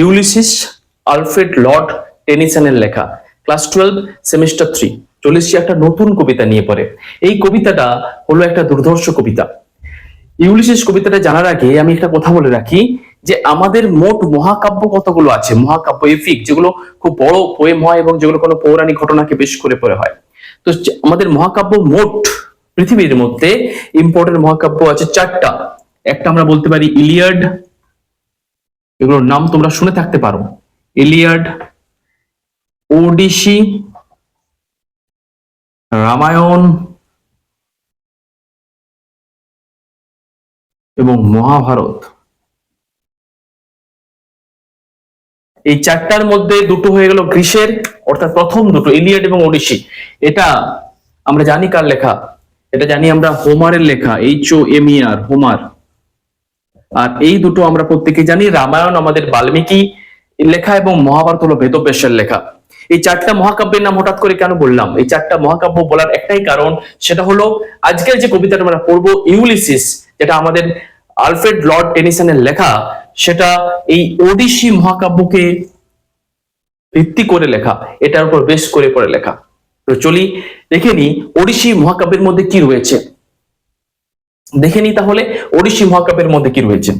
Ulysses, Alfred Lord টেনিসনের লেখা। Class twelve, semester three. চলে এসেছি একটা নতুন কবিতা নিয়ে পড়ে। এই কবিতাটা হলো একটা দুর্ধর্ষ কবিতা। ইউলিসিস কবিতাটা জানার আগে আমি একটা কথা বলে রাখি যে আমাদের মোট মহাকাব্য কতগুলো আছে? মহাকাব্য এফিক, যেগুলো খুব বড় পোয়েম হয় এবং যেগুলো কোনো পৌরাণিক ঘটনাকে বেশ করে পড়ে হয়। তো আমাদের মহাকাব্য মোট পৃথিবীর মধ্যে ইম্পর্টেন্ট মহাকাব্য আছে চারটা। একটা আমরা বলতে পারি ইলিয়াড এগুলোর নাম তোমরা শুনে থাকতে পারো। ইলিয়াড ওডিসি, রামায়ণ এবং মহাভারত। এই চারটার মধ্যে দুটো হয়ে গেল গ্রীষের অর্থাৎ প্রথম দুটো ইলিয়াড এবং ওডিসি। এটা আমরা জানি কার লেখা? এটা জানি আমরা হোমারের লেখা H O M R Homer. আর এই দুটো আমরা প্রত্যেকে জানি। রামায়ণ আমাদের বাল্মীকি লেখা এবং মহাভারত হলো বেদব্যাসের লেখা। এই চারটা মহাকাব্যের নাম হঠাৎ করে কেন বললাম? এই চারটা মহাকাব্য বলার একটাই কারণ, সেটা হলো আজকের যে কবিতাটা আমরা পড়ব, ইউলিসিস, যেটা আমাদের আলফ্রেড লর্ড টেনিসনের লেখা, সেটা এই ওডিসি মহাকাব্যকে ভিত্তি করে লেখা, এটার উপর বেশ করে পড়ে লেখা। তো চলি, দেখে নি, ওডিসি মহাকাব্যের মধ্যে কি রয়েছে? দেখে নি তাহলে ওডিসি মহাকাব্যের মধ্যে কি রয়েছে?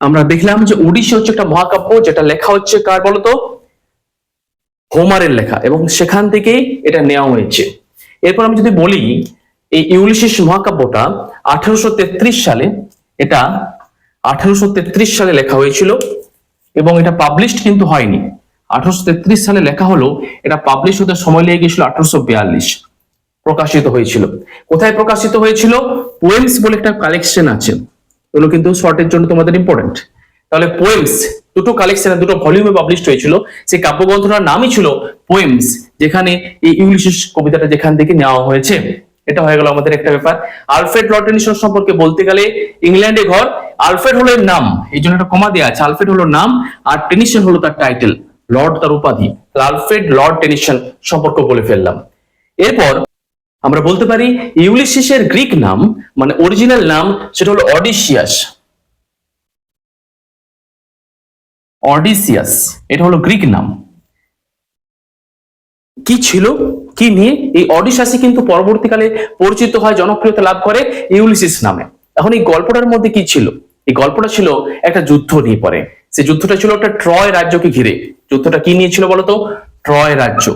আমরা দেখলাম যে ওডিসি হচ্ছে একটা মহাকাব্য, যেটা লেখা হচ্ছে কার বলতো? হোমারের লেখা, এবং সেখান থেকেই এটা নেওয়া হয়েছে। এরপর আমি যদি বলি, এই ইউলিসিস মহাকাব্যটা আঠারোশো তেত্রিশ সালে, এটা আঠারোশো তেত্রিশ সালে লেখা হয়েছিল, এবং এটা পাবলিশড কিন্তু হয়নি। আঠারোশো তেত্রিশ সালে লেখা হলো, এটা পাবলিশ হতে সময় লেগে গেছিল আঠারোশো প্রকাশিত হয়েছিল। কোথায় প্রকাশিত হয়েছিল? পোয়েমস বলে একটা কালেকশন আছে। এগুলো কিন্তু শর্টের জন্য তোমাদের ইম্পর্টেন্ট তাহলে পোয়েমস দুটো কালেকশনে দুটো ভলিউমে পাবলিশড হয়েছিল। সেই কাব্যগ্রন্থটার নামই ছিল পোয়েমস যেখানে এই ইংলিশ কবিতাটা যেখান থেকে নেওয়া হয়েছে। এটা হয়ে গেল আমাদের একটা ব্যাপার। আলফ্রেড লর্ড টেনিসন সম্পর্কে বলতে গেলে, ইংল্যান্ডে ঘর, আলফ্রেড হলো নাম, এই জন্য একটা কমা দেওয়া আছে, আলফ্রেড হলো নাম আর টেনিসন হলো তার টাইটেল লর্ড তার উপাধি। আলফ্রেড লর্ড টেনিসন সম্পর্ক বলে ফেললাম। এরপর আমরা বলতে পারি ইউলিসিসের গ্রিক নাম মানে অরিজিনাল নাম সেটা হলো অডিসিয়াস। অডিসিয়াস, এটা হলো গ্রিক নাম। কি ছিল? কি নিয়ে? এই অডিশাসই কিন্তু পরবর্তীকালে পরিচিত হয়, জনপ্রিয়তা লাভ করে ইউলিসিস নামে। এখন এই গল্পটার মধ্যে কি ছিল? এই গল্পটা ছিল একটা যুদ্ধ নিয়ে পড়ে। সেই যুদ্ধটা ছিল একটা ট্রয় রাজ্যকে ঘিরে। যুদ্ধটা কি নিয়েছিল বলতো? ট্রয় রাজ্য।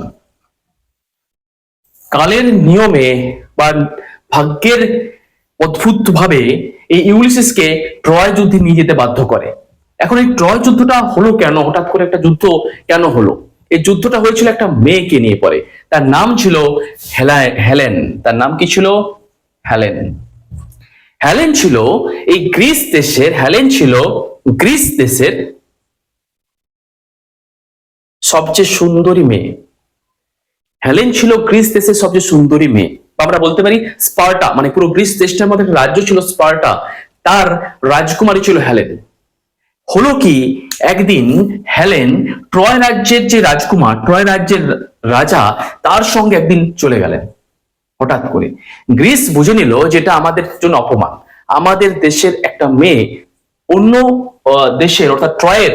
কালের নিয়মে বা ভাগ্যের অদ্ভুত ভাবে এই ইউলিসিসকে ট্রয় যুদ্ধে নিয়ে যেতে বাধ্য করে। এখন এই ট্রয় যুদ্ধটা হলো কেন? হঠাৎ করে একটা যুদ্ধ কেন হলো? এই যুদ্ধটা হয়েছিল একটা মেয়েকে নিয়ে পরে তার নাম ছিল হেলেন। তার নাম কি ছিল? হেলেন। হেলেন ছিল এই গ্রিস দেশের, হেলেন ছিল গ্রিস দেশের সবচেয়ে সুন্দরী মেয়ে। হেলেন ছিল গ্রিস দেশের সবচেয়ে সুন্দরী মেয়ে। বা আমরা বলতে পারি স্পার্টা মানে পুরো গ্রিস দেশটার মধ্যে রাজ্য ছিল স্পার্টা। তার রাজকুমারী ছিল হেলেন। হলো কি, একদিন হেলেন ট্রয় রাজ্যের যে রাজকুমার, ট্রয় রাজ্যের রাজা, তার সঙ্গে একদিন চলে গেলেন, হঠাৎ করে। গ্রিস বুঝে নিল যেটা আমাদের জন্য অপমান। আমাদের দেশের একটা মেয়ে অন্য দেশের অর্থাৎ ট্রয়ের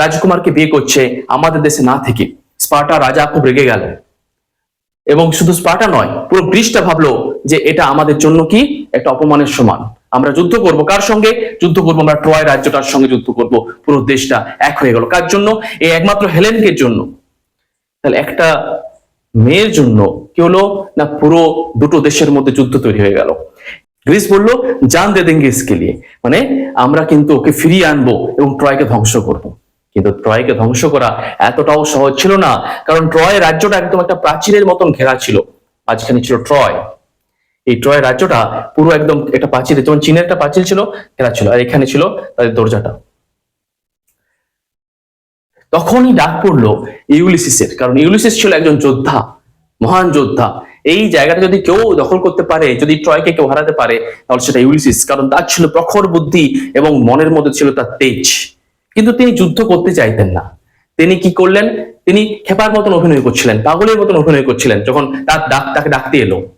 রাজকুমারকে বিয়ে করছে আমাদের দেশে না থেকে। স্পার্টা রাজা খুব রেগে গেল এবং শুধু স্পার্টা নয়, পুরো গ্রিসটা ভাবলো যে এটা আমাদের জন্য কি? একটা অপমানের সমান। আমরা যুদ্ধ করব কার সঙ্গে? যুদ্ধ করব আমরা ট্রয় রাজ্যটার সঙ্গে যুদ্ধ করব। পুরো দেশটা এক হয়ে গেল। কার জন্য? এই একমাত্র হেলেনকে জন্য। তাহলে একটা মেয়ের জন্য কি হলো? না পুরো দুটো দেশের মধ্যে যুদ্ধ তৈরি হয়ে গেল। গ্রিস বলল, জান দে দেঙ্গে ইসকে লিয়ে। মানে আমরা কিন্তু ওকে ফিরিয়ে আনব এবং ট্রয়কে ধ্বংস করব। কিন্তু ট্রয়কে ধ্বংস করা এতটাও সহজ ছিল না, কারণ ট্রয় রাজ্যটা একদম একটা প্রাচীরের মতন ঘেরা ছিল, মাঝখানে ছিল ট্রয়। এই ট্রয় রাজ্যটা পুরো একদম একটা প্রাচীর, যেমন চীনের একটা প্রাচীর ছিল, ঘেরা ছিল, আর এখানে ছিল তাদের দরজাটা। তখনই ডাক পড়ল ইউলিসিসের, কারণ ইউলিসিস ছিল একজন যোদ্ধা, মহান যোদ্ধা। এই জায়গাটা যদি কেউ দখল করতে পারে, যদি ট্রয়কে কেউ হারাতে পারে, তাহলে সেটা ইউলিসিস, কারণ তার ছিল প্রখর বুদ্ধি এবং মনের মধ্যে ছিল তার তেজ। কিন্তু তিনি যুদ্ধ করতে চাইতেন না। তিনি কি করলেন? তিনি খেপার মতন অভিনয় করছিলেন, পাগলের মতন অভিনয় করছিলেন, যখন তার ডাক, তাকে ডাকতে এলো।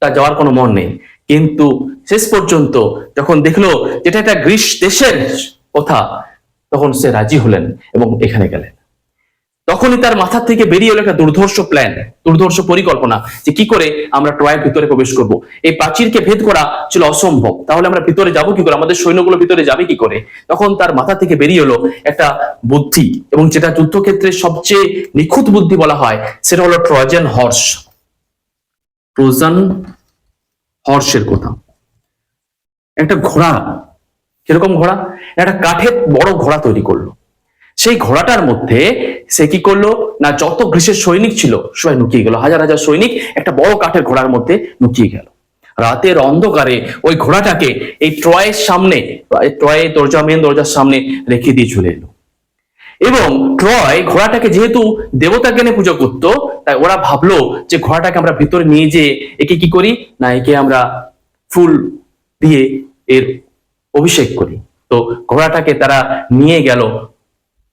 তার যাওয়ার কোনো মন নেই। কিন্তু শেষ পর্যন্ত যখন দেখল যেটা একটা গ্রীস দেশের কথা, তখন সে রাজি হলেন এবং এখানে গেলেন। তখনই তার মাথা থেকে বেরিয়ে এলো একটা দুর্ধর্ষ প্ল্যান দুর্ধর্ষ পরিকল্পনা যে কি করে আমরা ট্রয়ের ভিতরে প্রবেশ করব। এই প্রাচীরকে ভেদ করা ছিল অসম্ভব। তাহলে আমরা ভিতরে যাব কি করে? আমাদের সৈন্যগুলো ভিতরে যাবে কি করে? তখন তার মাথা থেকে বেরিয়ে এলো একটা বুদ্ধি এবং যেটা যুদ্ধক্ষেত্রে সবচেয়ে নিখুঁত বুদ্ধি বলা হয়, সেটা হলো ট্রজান হর্স ট্রোজান হর্সের কথা। একটা ঘোড়া, কীরকম ঘোড়া? একটা কাঠের বড় ঘোড়া তৈরি করল। সেই ঘোড়াটার মধ্যে সে কি করল? না, যত গ্রীসের সৈনিক ছিল, সবাই লুকিয়ে গেল। হাজার হাজার সৈনিক একটা বড় কাঠের ঘোড়ার মধ্যে লুকিয়ে গেল। রাতের অন্ধকারে ওই ঘোড়াটাকে এই ট্রয়ের সামনে ট্রয়ে দরজা মেন দরজার সামনে রেখে দিয়ে চলে এলো। এবং ট্রয় ঘোড়াটাকে যেহেতু দেবতা জ্ঞানে পুজো করতো, তাই ওরা ভাবলো যে ঘোড়াটাকে আমরা ভিতরে নিয়ে যেয়ে একে কি করি? না, একে আমরা ফুল দিয়ে এর অভিষেক করি। তো ঘোড়াটাকে তারা নিয়ে গেল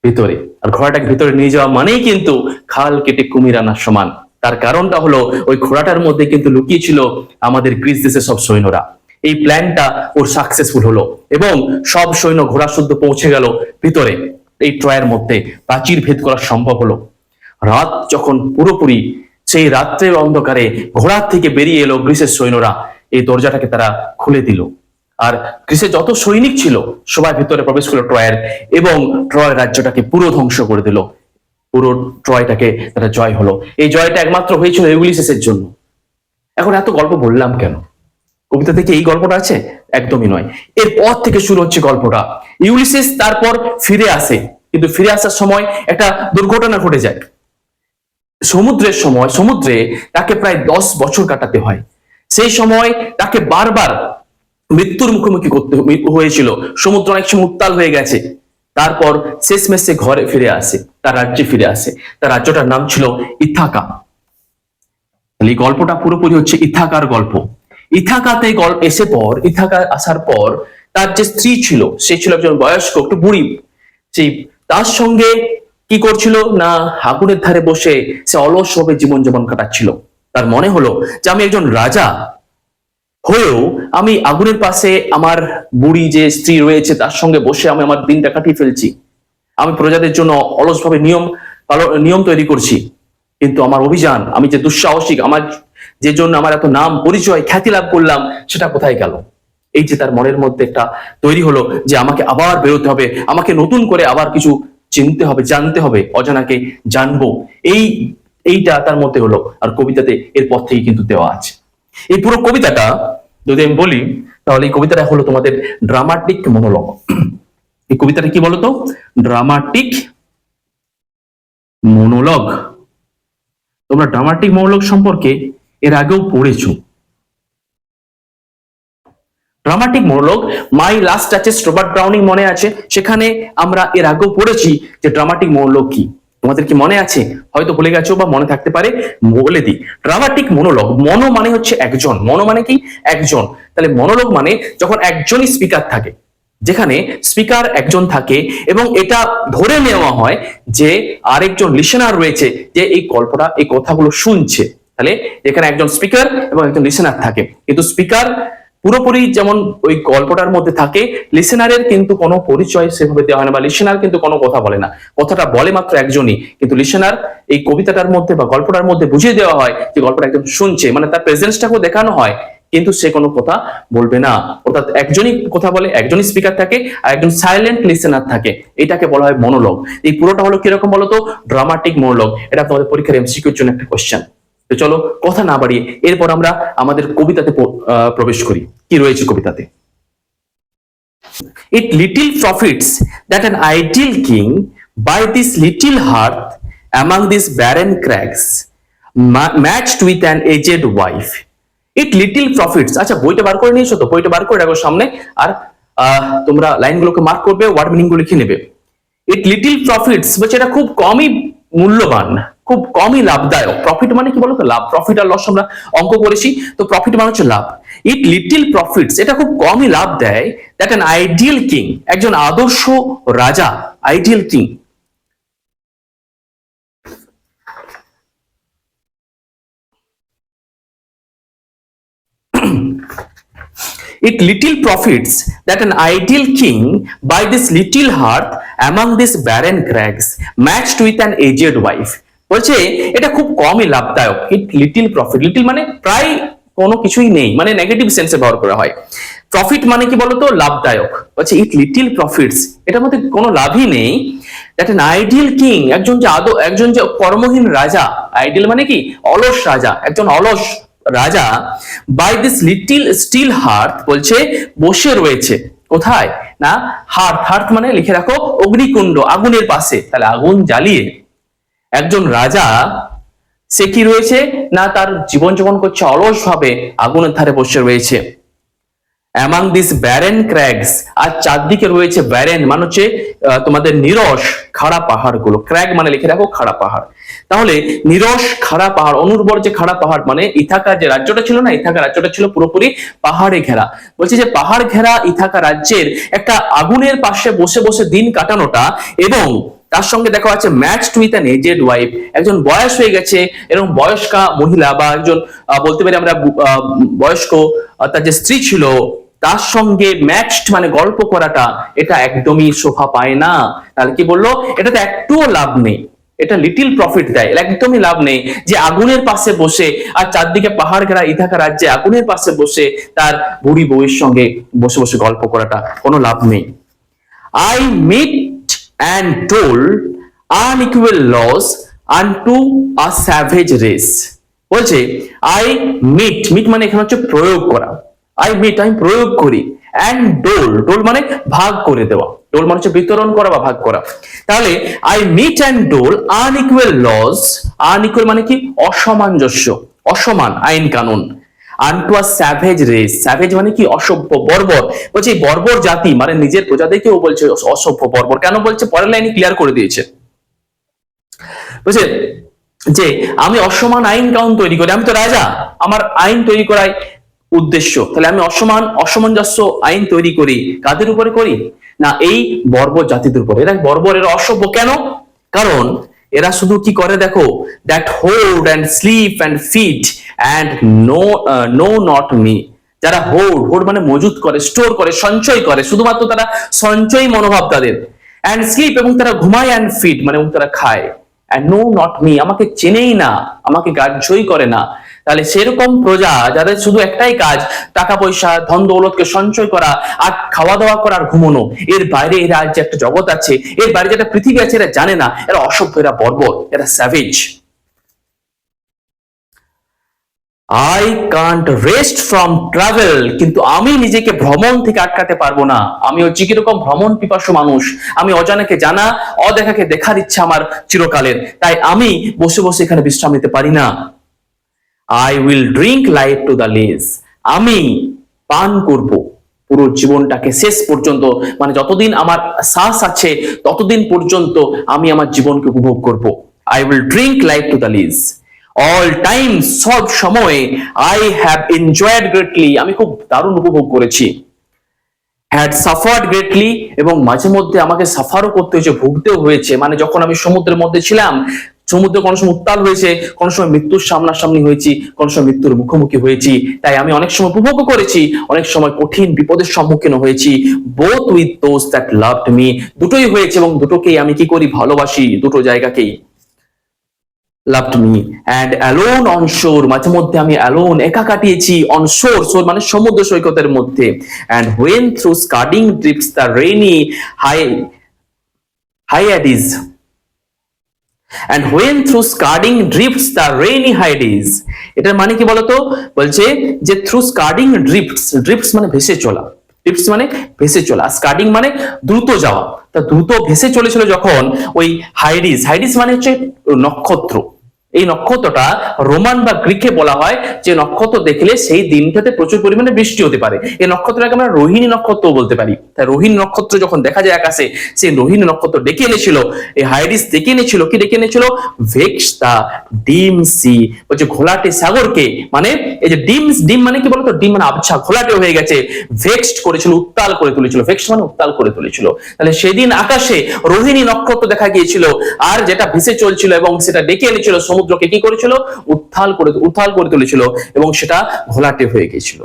ভিতরে। আর ঘোড়াটাকে ভিতরে নিয়ে যাওয়া মানেই কিন্তু খাল কেটে কুমির আনার সমান। তার কারণটা হলো, ওই ঘোড়াটার মধ্যে কিন্তু লুকিয়ে ছিল আমাদের গ্রিস দেশের সব সৈন্যরা। এই প্ল্যানটা ওর সাকসেসফুল হলো এবং সব সৈন্য ঘোড়া শুদ্ধ পৌঁছে গেল ভিতরে, এই ট্রয়ের মধ্যে। প্রাচীর ভেদ করা সম্ভব হলো। রাত যখন পুরোপুরি, সেই রাত্রের অন্ধকারে ঘোড়ার থেকে বেরিয়ে এলো গ্রিসের সৈন্যরা। এই দরজাটাকে তারা খুলে দিল। আর গ্রিসে যত সৈনিক ছিল সবাই ভিতরে প্রবেশ করল ট্রয়ের এবং ট্রয় রাজ্যটাকে পুরো ধ্বংস করে দিল। পুরো ট্রয়টাকে তারা জয় হলো। এই জয়টা একমাত্র হয়েছিল ইউলিসেসের জন্য। এখন এত গল্প বললাম কেন? কবিতা থেকে এই গল্পটা আছে? একদমই নয়। এরপর থেকে শুরু হচ্ছে গল্পটা। ইউলিসিস তারপর ফিরে আসে। কিন্তু ফিরে আসার সময় একটা দুর্ঘটনা ঘটে যায়। সমুদ্রের সময়, সমুদ্রে তাকে প্রায় দশ বছর কাটাতে হয়। সেই সময় তাকে বারবার মৃত্যুর মুখোমুখি করতে হয়েছিল। সমুদ্র অনেক সময় উত্তাল হয়ে গেছে। তারপর শেষমেশে ঘরে ফিরে আসে, তার রাজ্যে ফিরে আসে। তার রাজ্যটার নাম ছিল ইথাকা। এই গল্পটা পুরোপুরি হচ্ছে ইথাকার গল্প। ইথাকাতে গল্প এসে পর, ইথাকা আসার পর তার যে স্ত্রী ছিল, সে ছিল একজন বয়স্ক, একটু বুড়ি। সেই, তার সঙ্গে কি করছিল না, আগুনের ধারে বসে সে অলসভাবে জীবনযাপন কাটাচ্ছিল। তার মনে হলো যে আমি একজন রাজা। হয়েও আমি আগুনের পাশে আমার বুড়ি যে স্ত্রী রয়েছে, তার সঙ্গে বসে আমি আমার দিনটা কাটিয়ে ফেলছি। আমি প্রজাদের জন্য অলসভাবে নিয়ম নিয়ম তৈরি করছি। কিন্তু আমার অভিযান, আমি যে দুঃসাহসিক, আমার যে জন্য আমার এত নাম, পরিচয়, খ্যাতি লাভ করলাম, সেটা কোথায় গেল? এই যে তার মনের মধ্যে একটা তৈরি হলো যে আমাকে আবার বেরোতে হবে, আমাকে নতুন করে আবার কিছু চিনতে হবে, জানতে হবে, অজানাকে জানব। এই, এইটা তার মধ্যে হলো, আর কবিতাতে এরপর থেকে কিন্তু দেওয়া আছে। এই পুরো কবিতাটা যদি আমি বলি, তাহলে এই কবিতাটা হলো তোমাদের ড্রামাটিক মনোলগ এই কবিতাটা কি বলতো? ড্রামাটিক মনোলগ তোমরা ড্রামাটিক মনোলগ সম্পর্কে এর আগেও পড়েছো। Dramatic monologue my last duchess Robert Browning মনে আছে? সেখানে আমরা এর আগেও পড়েছি যে ড্রামাটিক মনোলগ কি। তোমাদের কি মনে আছে? হয়তো ভুলে গেছো বা মনে থাকতে পারে, বলে দিই। ড্রামাটিক মনোলগ মনো মানে হচ্ছে একজন। মনো মানে কি? একজন। তাহলে মনোলগ মানে যখন একজনই স্পিকার থাকে, যেখানে স্পিকার একজন থাকে এবং এটা ধরে নেওয়া হয় যে আরেকজন লিসেনার রয়েছে, যে এই গল্পটা, এই কথাগুলো শুনছে। তাহলে এখানে একজন স্পিকার এবং একজন লিসেনার থাকে। কিন্তু স্পিকার পুরোপুরি যেমন ওই গল্পটার মধ্যে থাকে লিসেনারের কিন্তু কোনো পরিচয় সেভাবে দেওয়া হয় না বা লিসেনার কিন্তু কোনো কথা বলে না। কথাটা বলে মাত্র একজনই, কিন্তু লিসেনার এই কবিতাটার মধ্যে বা গল্পটার মধ্যে বুঝিয়ে দেওয়া হয় যে গল্পটা একজন শুনছে মানে তার প্রেজেন্সটাকেও দেখানো হয়, কিন্তু সে কোনো কথা বলবে না। অর্থাৎ একজনই কথা বলে, একজনই স্পিকার থাকে, আর একজন সাইলেন্ট লিসেনার থাকে। এটাকে বলা হয় মনোলগ। এই পুরোটা হলো কীরকম বলতো? Dramatic monologue. এটা তোমাদের পরীক্ষার এমসিকিউর জন্য একটা কোশ্চেন তো চলো কথা না বাড়িয়ে এরপর আমরা আমাদের কবিতাতে প্রবেশ করি। কি রয়েছে কবিতাতে? Little profits that an ideal king by this little hearth among these barren crags ma- matched with an aged wife. It little profits আচ্ছা বইটা বার করে নিয়েছো তো? বইটা বার করে রাখো সামনে। আর তোমরা লাইনগুলোকে মার্ক করবে ওয়ার্ড মিনিংগুলো লিখে নেবে। ইট লিটিল প্রফিটস বলছে এটা খুব কমই মূল্যবান। খুব কমই লাভদায়ক। প্রফিট মানে কি বলতো? লাভ প্রফিট আর লস আমরা অঙ্ক করেছি। তো প্রফিট মানে হচ্ছে লাভ। ইট লিটিল প্রফিটস এটা খুব কমই লাভ দেয়। দ্যাট অ্যান আইডিয়াল কিং একজন আদর্শ রাজা ideal king it little profits, that an ideal king by this little hearth among these barren crags matched with an aged wife. বলছে, এটা খুব কমই লাভদায়ক। ইট লিটিল প্রফিট লিটিল মানে প্রায় কোনো কিছুই নেই মানে নেগেটিভ সেন্সে ব্যবহার করা হয়। প্রফিট মানে কি বলতো? লাভদায়ক। বলছে ইট লিটিল প্রফিটস এটার মধ্যে কোনো লাভই নেই। দ্যাট এন আইডিয়াল কিং একজন যে আদৌ একজন যে কর্মহীন রাজা আইডিয়াল মানে কি? অলস রাজা, একজন অলস রাজা by this little still hearth বলছে, বসে রয়েছে। কোথায়? না হার্থ হার্থ মানে লিখে রাখো, অগ্নিকুণ্ড, আগুনের পাশে। তাহলে আগুন জ্বালিয়ে একজন রাজা, সে কি রয়েছে? না, তার জীবন যাপন করছে অলস ভাবে আগুনের ধারে বসে রয়েছে। অ্যামাং দিস ব্যারেন ক্র্যাগস আর চারদিকে রয়েছে ব্যারেন মানে হচ্ছে তোমাদের নিরস খাড়া পাহাড়গুলো। ক্র্যাগ মানে লিখে রাখো, খাড়া পাহাড়। তাহলে নিরস খাড়া পাহাড়, অনুর্বর যে খাড়া পাহাড় মানে ইথাকা যে রাজ্যটা ছিল না, ইথাকা রাজ্যটা ছিল পুরোপুরি পাহাড়ে ঘেরা। বলছে যে পাহাড় ঘেরা ইথাকা রাজ্যের একটা আগুনের পাশে বসে বসে দিন কাটানোটা এবং তার সঙ্গে দেখা যাচ্ছে match with an aged wife একজন বয়স হয়ে গেছে এরকম বয়স্কা মহিলা বা একজন বলতে পারি আমরা বয়স্ক তার যে স্ত্রী ছিল, তার সঙ্গে ম্যাচড মানে গল্প করাটা এটা একদমই শোভা পায় না। তাহলে কি বলল? এটাতে একটুও লাভ নেই। এটা লিটিল প্রফিট দেয়। একদমই লাভ নেই যে আগুনের পাশে বসে আর চারদিকে পাহাড় ঘেরা ইথাকা রাজ্যে আগুনের পাশে বসে তার বুড়ি বউয়ের সঙ্গে বসে বসে গল্প করাটা কোনো লাভ নেই। I meet and told unequal laws unto a savage race. বলছে আই মিট মিট মানে এখানে হচ্ছে প্রয়োগ করা। আই মিট আমি প্রয়োগ করি। অ্যান্ড ডোল ডোল মানে ভাগ করে দেওয়া। ডোল মানে হচ্ছে বিতরণ করা বা ভাগ করা। তাহলে I mete and dole unequal laws unequal মানে কি? অসামঞ্জস্য, অসমান, আইন কানুন। Unto a savage race savage মানে কি? অসভ্য বর্বর। বলছে এই বর্বর জাতি মানে নিজের প্রজাদেরকেও বলছে অসভ্য বর্বর। কেন বলছে? পরের লাইনে ক্লিয়ার করে দিয়েছে। বুঝছেন যে আমি অসমান আইন কাউন তৈরি করি। আমি তো রাজা, আমার আইন তৈরি করাই উদ্দেশ্য। তাহলে আমি অসমান, অসামঞ্জস্য আইন তৈরি করি। কাদের উপরে করি? না, এই বর্বর জাতিদের উপরে। এরা বর্বর, এরা অসভ্য। কেন? কারণ এরা শুধু কি করে দেখো? That hold and sleep and feed and know know not me যারা হোল্ড হোল্ড মানে মজুত করে স্টোর করে, সঞ্চয় করে, শুধুমাত্র তারা সঞ্চয় মনোভাব তাদের। অ্যান্ড স্লিপ এবং তারা ঘুমায় অ্যান্ড ফিট মানে এবং তারা খায়। অ্যান্ড নো নট মি আমাকে চেনেই না, আমাকে গ্রাহ্যই করে না। তাহলে সেরকম প্রজা যাদের শুধু একটাই কাজ টাকা পয়সা ধন দৌলতকে সঞ্চয় করা আর খাওয়া দাওয়া করার ঘুমোনো, এর বাইরে এরা যে একটা জগৎ আছে, এর বাইরে যে একটা পৃথিবী আছে এরা জানে না, এরা অসভ্য, এরা বর্বর, এরা savage I can't rest from travel কিন্তু আমি নিজেকে ভ্রমণ থেকে আটকাতে পারব না। আমি হচ্ছে কীরকম ভ্রমণ পিপাসু মানুষ। আমি অজানাকে জানা, অদেখাকে দেখার ইচ্ছা আমার চিরকালের। তাই আমি বসে বসে এখানে বিশ্রাম নিতে পারি না। I will drink life to the lees আমি পান করব। পুরো জীবনটাকে শেষ পর্যন্ত মানে যতদিন আমার শ্বাস আছে, ততদিন পর্যন্ত আমি আমার জীবনকে উপভোগ করব। I will drink life to the lees all time সব সময় আই হ্যাভ এনজয়েড গ্রেটলি আমি খুব দারুণ উপভোগ করেছি। হ্যাড সাফার্ড গ্রেটলি এবং মাঝে মধ্যে আমাকে সাফারও করতে হয়েছে, ভুগতেও হয়েছে। মানে যখন আমি সমুদ্রের মধ্যে ছিলাম সমুদ্র কোনো সময় উত্তাল হয়েছে কোনো সময় মৃত্যুর সামনাসামনি হয়েছি, কোনো সময় মৃত্যুর মুখোমুখি হয়েছি। তাই আমি অনেক সময় উপভোগ করেছি, অনেক সময় কঠিন বিপদের সম্মুখীন হয়েছি। Both with those that loved me দুটোই হয়েছে এবং দুটোকেই আমি কি করি? ভালোবাসি, দুটো জায়গাকেই। Loved me and alone on shore মাঝে মধ্যে আমি অ্যালোন একা কাটিয়েছি অন শোর শোর মানে সমুদ্র সৈকতের মধ্যে। And when through scudding drips the rainy high Hyades and when through scudding drifts the rainy Hyades এটার মানে কি বলতো? বলছে যে থ্রু স্কার্ডিং ড্রিফটস ড্রিফটস মানে ভেসে চলা। ড্রিফটস মানে ভেসে চলা। স্কার্ডিং মানে দ্রুত যাওয়া। তা দ্রুত ভেসে চলেছিল যখন ওই হাইডিস হাইডিস মানে হচ্ছে নক্ষত্র। এই নক্ষত্রটা রোমান বা গ্রিকে বলা হয়, যে নক্ষত্র দেখলে সেই দিনটাতে প্রচুর পরিমাণে বৃষ্টি হতে পারে। এই নক্ষত্রটাকে আমরা রোহিণী নক্ষত্র বলতে পারি। তাই রোহিণী নক্ষত্র যখন দেখা যায় আকাশে, সেই রোহিণী নক্ষত্র ডেকে এনেছিল, এই হাইডিস ডেকে এনেছিল, কি ডেকে এনেছিল? ভেক্স দা ডিম সি, বলছে ঘোলাটে সাগরকে মানে এই যে ডিম ডিম মানে কি বলতো? ডিম মানে আবছা, ঘোলাটে হয়ে গেছে। ভেক্সড করেছিল, উত্তাল করে তুলেছিল। ভেক্সড মানে উত্তাল করে তুলেছিল। তাহলে সেদিন আকাশে রোহিণী নক্ষত্র দেখা গিয়েছিল, আর যেটা ভেসে চলছিল এবং সেটা ডেকে এনেছিল সমুদ্রকে কি করেছিল? উত্থাল করে উত্থাল করে তুলেছিল এবং সেটা ঘোলাটে হয়ে গিয়েছিল।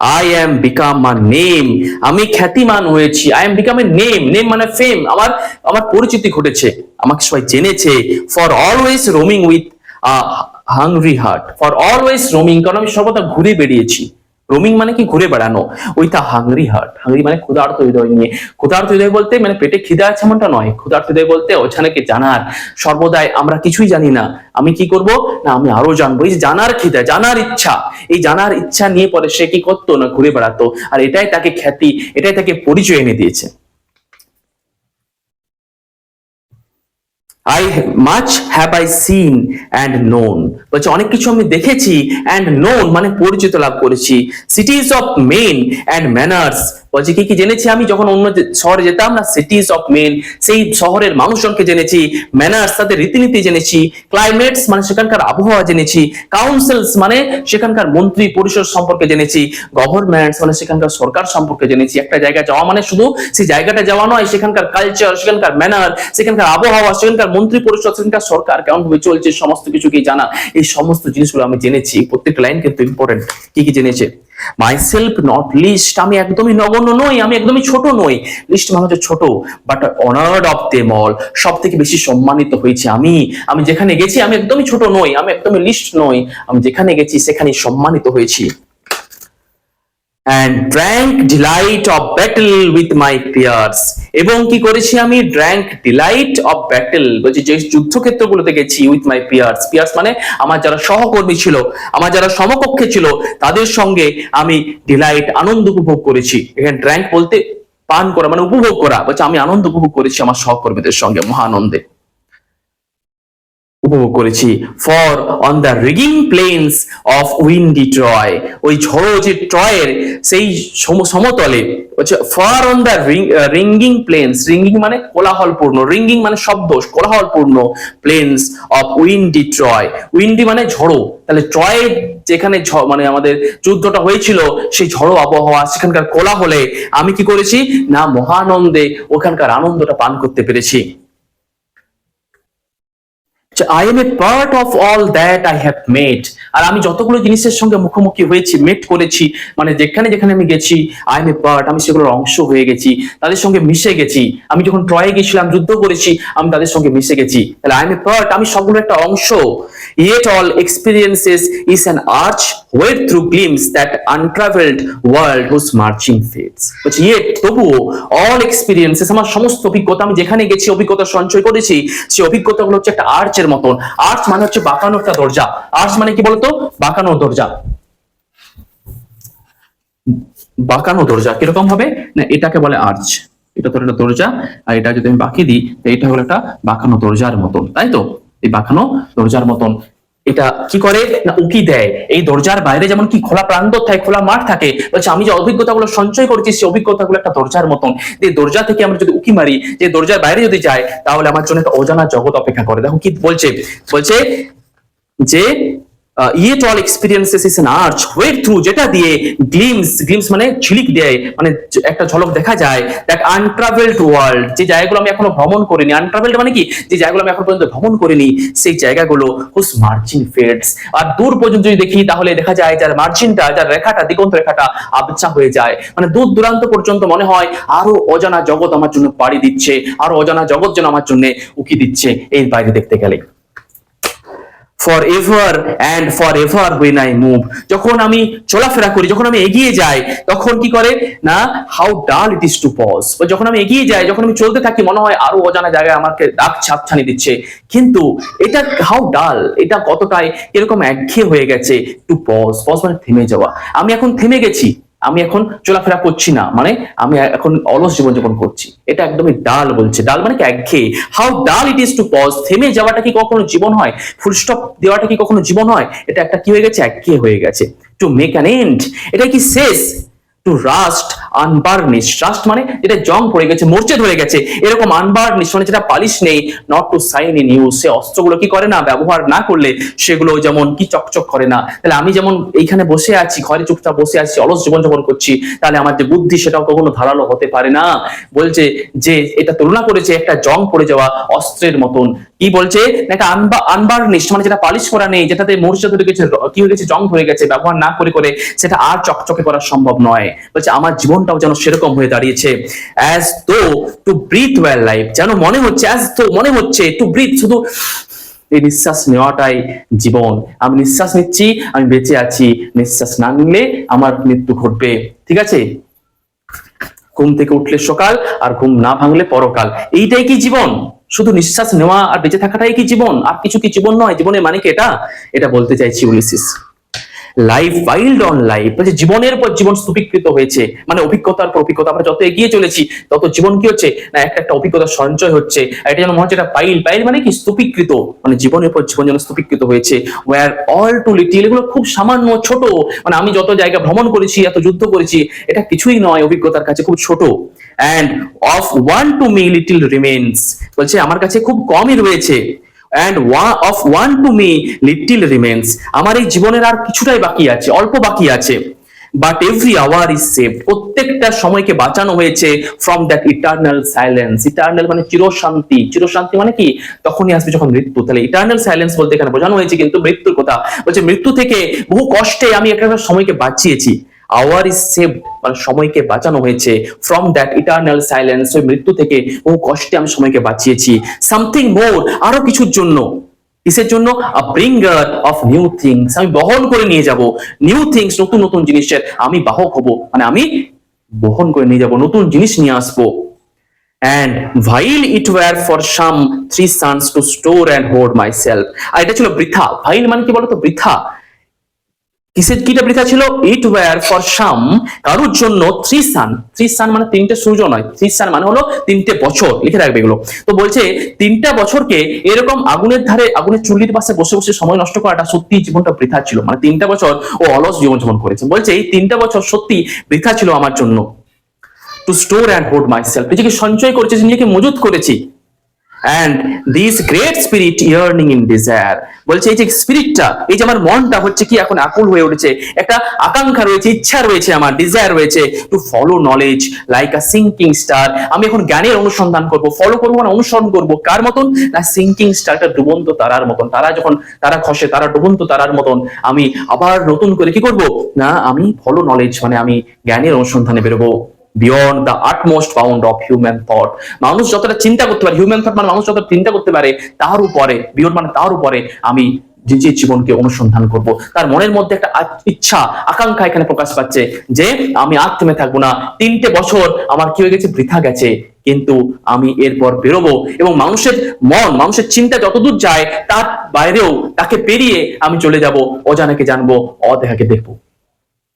আই এম বিকাম মা নেম আমি খ্যাতিমান হয়েছি। I am become a name name মানে ফেম আমার আমার পরিচিতি ঘটেছে। আমাকে সবাই জেনেছে। For always roaming with hungry heart for always roaming কারণ আমি সর্বদা ঘুরে বেরিয়েছি রোমিং মানে কি ঘুরে বেড়ানো? With a hungry heart hungry মানে ক্ষুধার্ত হৃদয় নিয়ে। ক্ষুধার্ত হৃদয় বলতে মানে পেটে খিদা আছে এমনটা নয়। ক্ষুধার্ত হৃদয় বলতে ওছানাকে জানার? সর্বদাই আমরা কিছুই জানি না। আমি কি করব? না, আমি আরও জানব। এই জানার খিদা, জানার ইচ্ছা। এই জানার ইচ্ছা নিয়ে পরে সে কি করতো? না, ঘুরে বেড়াতো। আর এটাই তাকে খ্যাতি, এটাই তাকে পরিচয় এনে দিয়েছে। I much have I seen and known বলছে, অনেক কিছু আমি দেখেছি অ্যান্ড নোন মানে পরিচিত লাভ করেছি। Cities of men and manners বলছে, কি কি জেনেছি আমি? যখন অন্য শহরে যেতাম না সিটিজ অফ মেন সেই শহরের মানুষজনকে জেনেছি ম্যানার্স তাদের রীতিনীতি জেনেছি ক্লাইমেটস মানে সেখানকার আবহাওয়া জেনেছি কাউন্সিলস মানে সেখানকার মন্ত্রী পরিষদ সম্পর্কে জেনেছি গভর্নমেন্টস মানে সেখানকার সরকার সম্পর্কে জেনেছি। একটা জায়গায় যাওয়া মানে শুধু সেই জায়গাটা যাওয়া নয়, সেখানকার কালচার সেখানকার ম্যানার সেখানকার আবহাওয়া, সেখানকার মন্ত্রী পরিষদ সেখানকার সরকার কেমন চলছে, সমস্ত জানা? এই সমস্ত জিনিসগুলো আমি জেনেছি। প্রত্যেকটা লাইন কিন্তু ইম্পর্টেন্ট কি কি জেনেছে? নট লিস্ট আমি একদমই নগণ্য নই, আমি একদমই ছোট নই। লিস্ট মানে হচ্ছে ছোট but honoured of them all সব থেকে বেশি সম্মানিত হয়েছে আমি। আমি যেখানে গেছি, আমি একদমই ছোট নই, আমি একদমই লিস্ট নই। আমি যেখানে গেছি সেখানে সম্মানিত হয়েছি। And drank delight of battle with my peers এবং কি করেছি আমি? Drank delight of battle. বলছি, যে যুদ্ধক্ষেত্রগুলোতে গেছি উইথ মাই পিয়ার্স পিয়ার্স মানে আমার যারা সহকর্মী ছিল, আমার যারা সমকক্ষে ছিল, তাদের সঙ্গে আমি ডিলাইট আনন্দ উপভোগ করেছি। এখানে ড্র্যাঙ্ক বলতে পান করা মানে উপভোগ করা। বলছে, আমি আনন্দ উপভোগ করেছি আমার সহকর্মীদের সঙ্গে, মহানন্দে। উপভোগ করেছি। ফর অন দ্য রিগিং প্লেন্স অফ উইন্ডি ট্রয় ওই ঝড়ো যে ট্রয়ের সেই সম- সমতলে, হচ্ছে for on the ringing plains ringing মানে কোলাহলপূর্ণ রিঙ্গিং মানে শব্দ, কোলাহলপূর্ণ plains of windy Troy windy মানে ঝড়ো, তাহলে ট্রয়ের যেখানে মানে আমাদের যুদ্ধটা হয়েছিল, সেই ঝড়ো আবহাওয়া, সেখানকার কোলাহলে আমি কি করেছি? না মহানন্দে ওখানকার আনন্দটা পান করতে পেরেছি। I am a part of all that I have made আর আমি যতগুলো জিনিসের সঙ্গে মুখোমুখি হয়েছি মেট করেছি মানে যেখানে যেখানে আমি গেছি আই এম এ পার্ট আমি সেগুলোর অংশ হয়ে গেছি, তাদের সঙ্গে মিশে গেছি। আমি যখন ট্রয়ে গেছিলাম যুদ্ধ করেছি, আমি তাদের সঙ্গে মিশে গেছি। তাহলে আই এম এ পার্ট আমি সবগুলো একটা অংশ। Yet all experiences is an arch wait through gleams that untravelled world whose marching fates বলছি ইয়েট তবুও অল এক্সপিরিয়েন্সেস আমার সমস্ত অভিজ্ঞতা, আমি যেখানে গেছি অভিজ্ঞতা সঞ্চয় করেছি, সেই অভিজ্ঞতাগুলো হচ্ছে একটা আর্চের মতন। আর্চ মানে হচ্ছে বাঁকানো একটা দরজা। আর্চ মানে কি বলতো? বাঁকানো দরজা। বাঁকানো দরজা কীরকম হবে? না, এটাকে বলে আর্চ। এটা তো একটা দরজা, আর এটা যদি আমি বাকি দিই এটা হলো একটা বাঁকানো দরজার মতন। তাই তো? এই বাঁকানো দরজার মতন। এটা কি করে? না উকি দেয়? এই দরজার বাইরে যেমন কি খোলা প্রান্তর থাকে, খোলা মাঠ থাকে, বলছে, আমি যে অভিজ্ঞতাগুলো সঞ্চয় করেছি, সেই অভিজ্ঞতাগুলো একটা দরজার মতন। যে দরজা থেকে আমরা যদি উকি মারি, যে দরজার বাইরে যদি যাই, তাহলে আমার জন্য একটা অজানা জগৎ অপেক্ষা করে। দেখো কি বলছে? বলছে যে yet all experiences is an arch wait through যেটা দিয়ে গ্লিমস গ্লিমস মানে ঝিলিক দেয় মানে একটা ঝলক দেখা যায় দ্যাট আনট্রাভেলড ওয়ার্ল্ড যে জায়গাগুলো আমি এখনও ভ্রমণ করিনি আনট্রাভেলড মানে কি? যে জায়গাগুলো আমি এখন পর্যন্ত ভ্রমণ করিনি, সেই জায়গাগুলো হুস মার্জিন ফেডস আর দূর পর্যন্ত যদি দেখি, তাহলে দেখা যায় যার মার্জিনটা যার রেখাটা, দিগন্ত রেখাটা আবছা হয়ে যায়। মানে দূর দূরান্ত পর্যন্ত মনে হয় আরও অজানা জগৎ আমার জন্য পাড়ি দিচ্ছে, আরও অজানা জগৎ যেন আমার জন্য উকি দিচ্ছে এই বাইরে দেখতে গেলে। For ever and for ever when I move যখন আমি চলাফেরা করি, যখন আমি এগিয়ে যাই, তখন কি করে? না হাউ ডাল ইট ইস টু পজ যখন আমি এগিয়ে যাই, যখন আমি চলতে থাকি, মনে হয় আরও অজানা জায়গায় আমাকে ডাক ছাপ ছানি দিচ্ছে। কিন্তু এটা হাউ ডাল এটা কতটাই এরকম একঘেয়ে হয়ে গেছে টু পজ পজ মানে থেমে যাওয়া। আমি এখন থেমে গেছি। আমি এখন চলাফেরা করছি না। মানে আমি এখন অলস জীবনযাপন করছি। এটা একদমই ডাল বলছে। ডাল মানে কি? একঘেয়ে। হাউ ডাল ইট ইজ টু পজ থেমে যাওয়াটা কি কখনো জীবন হয়? ফুল স্টপ দেওয়াটা কি কখনো জীবন হয়? এটা একটা কি হয়ে গেছে? একঘেয়ে হয়ে গেছে। টু মেক অ্যান এন্ড এটা কি শেষ? টু রাস্ট আনবার্নিশ রাস্ট মানে যেটা জং পড়ে গেছে, মরচে ধরে গেছে। এরকম আনবার্নিশ মানে যেটা পালিশ নেই not to shine in use সে অস্ত্রগুলো কি করে না, ব্যবহার না করলে সেগুলো যেমন কি চকচক করে না। তাহলে আমি যেমন এইখানে বসে আছি, ঘরে চুপচাপ বসে আছি, অলস জীবনযাপন করছি, তাহলে আমার যে বুদ্ধি সেটাও কখনো ধারালো হতে পারে না। বলছে যে, এটা তুলনা করেছে একটা জং পড়ে যাওয়া অস্ত্রের মতন। কি বলছে? একটা আনবা আনবার্নিশ মানে যেটা পালিশ করা নেই, যেটাতে মরিচা ধরে গেছে, কি হয়ে গেছে, জং ধরে গেছে, ব্যবহার না করে করে, সেটা আর চকচকে করা সম্ভব নয়। বলছে, আমার জীবনটাও যেন সেরকম হয়ে দাঁড়িয়েছে। অ্যাজ তো টু ব্রিথ ওয়েল লাইফ যেন মনে হচ্ছে অ্যাজ তো মনে হচ্ছে টু ব্রিথ শুধু এই নিঃশ্বাস নেওয়াটাই জীবন। আমি নিঃশ্বাস নিচ্ছি, আমি বেঁচে আছি, নিঃশ্বাস না নিলে আমার মৃত্যু ঘটবে। ঠিক আছে? ঘুম থেকে উঠলে সকাল আর ঘুম না ভাঙলে পরকাল। এইটাই কি জীবন? শুধু নিঃশ্বাস নেওয়া আর বেঁচে থাকাটাই কি জীবন? আর কিছু কি জীবন নয়? জীবনের মানে কি এটা? এটা বলতে চাইছি Ulysses life wild on life বলছে জীবনের পর জীবন স্তূপীকৃত হয়েছে মানে অভিজ্ঞতার পর অভিজ্ঞতা, আমরা যত এগিয়ে চলেছি, তত জীবন কি হচ্ছে? না, একটা একটা অভিজ্ঞতা সঞ্চয় হচ্ছে। এটা যেন মনে হচ্ছে একটা পাইল পাইল মানে কি? স্তূপীকৃত মানে জীবনের পর জীবন যেন স্তূপীকৃত হয়েছে ওয়ার অল টু লিটিল এগুলো খুব সামান্য, ছোট মানে আমি যত জায়গা ভ্রমণ করেছি, এত যুদ্ধ করেছি, এটা কিছুই নয় অভিজ্ঞতার কাছে, খুব ছোট। And of one to me little remains বলছে, আমার কাছে খুব কমই রয়েছে। And one of one to me little remains আমার এই জীবনের আর কিছুটাই বাকি আছে, অল্প বাকি আছে। But every hour is save প্রত্যেকটা সময়কে বাঁচানো হয়েছে from that eternal silence eternal মানে চিরশান্তি। চিরশান্তি মানে কি? তখনই আসবে যখন মৃত্যু। তাহলে ইটার্নাল সাইলেন্স বলতে এখানে বোঝানো হয়েছে কিন্তু মৃত্যুর কথা। বলছে মৃত্যু থেকে বহু কষ্টে আমি একটা সময়কে বাঁচিয়েছি। আওয়ার ইজ সেভ মানে সময়কে বাঁচানো হয়েছে। ফ্রম দ্যাট ইটার্নাল সাইলেন্স ওই মৃত্যু থেকে বহু কষ্টে আমি সময়কে বাঁচিয়েছি। সামথিং মোর আরও কিছুর জন্য। কিসের জন্য? ব্রিঙ্গার অফ নিউ থিংস আমি বহন করে নিয়ে যাব। নিউ থিংস নতুন নতুন জিনিসের আমি বাহক হব। মানে আমি বহন করে নিয়ে যাব, নতুন জিনিস নিয়ে আসব। And while it were for some three sons to store and hoard myself আর এটা ছিল বৃথা। ভাইল মানে কি বলতো? বৃথা। কিসের কিটা বৃথা ছিল? ইট ওয়ার ফর সাম কারোর জন্য থ্রি সান থ্রি সান মানে তিনটে সূর্য নয়। থ্রি সান মানে হলো তিনটে বছর। লিখে রাখবে এগুলো। তো বলছে, তিনটা বছরকে এরকম আগুনের ধারে, আগুনের চুল্লির পাশে বসে বসে সময় নষ্ট করাটা সত্যি জীবনটা বৃথা ছিল। মানে তিনটা বছর ও অলস জীবন যাপন করেছে। বলছে, এই তিনটা বছর সত্যি বৃথা ছিল আমার জন্য। To store and hold my self নিজেকে সঞ্চয় করেছি, নিজেকে মজুত করেছি। And this great spirit yearning in desire বলছে, এই যে স্পিরিটটা এই যে আমার মনটা হচ্ছে কি এখন আকুল হয়ে উঠেছে। একটা আকাঙ্ক্ষা রয়েছে, ইচ্ছা রয়েছে আমার ডিজায়ার রয়েছে to follow knowledge like a sinking star আমি এখন জ্ঞানের অনুসন্ধান করব ফলো করব মানে অনুসরণ করব? কার মতন? না সিঙ্কিং স্টারটা ডুবন্ত তারার মতন। তারা যখন, তারা খসে, তারা ডুবন্ত তারার মতন। আমি আবার নতুন করে কি করব? না, আমি ফলো নলেজ মানে আমি জ্ঞানের অনুসন্ধানে বেরোবো। Beyond the utmost bound of human thought মানুষ যতটা চিন্তা করতে পারে হিউম্যান থট মানে মানুষ যতটা চিন্তা করতে পারে, তার উপরে বিয়ন্ড মানে তার উপরে আমি নিজের জীবনকে অনুসন্ধান করব। তার মনের মধ্যে একটা ইচ্ছা, আকাঙ্ক্ষা এখানে প্রকাশ পাচ্ছে যে আমি আর থেমে থাকব না। তিনটে বছর আমার কি হয়ে গেছে? বৃথা গেছে। কিন্তু আমি এরপর বেরোবো এবং মানুষের মন, মানুষের চিন্তা যতদূর যায়, তার বাইরেও তাকে পেরিয়ে আমি চলে যাব, অজানাকে জানব, অদেহাকে দেখব।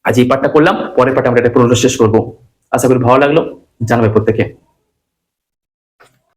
আজ এই পাঠটা করলাম, পরের পাঠে আমরা এটা পুরোটা শেষ করব। আশা করি ভালো লাগল। জানাবে প্রত্যেকে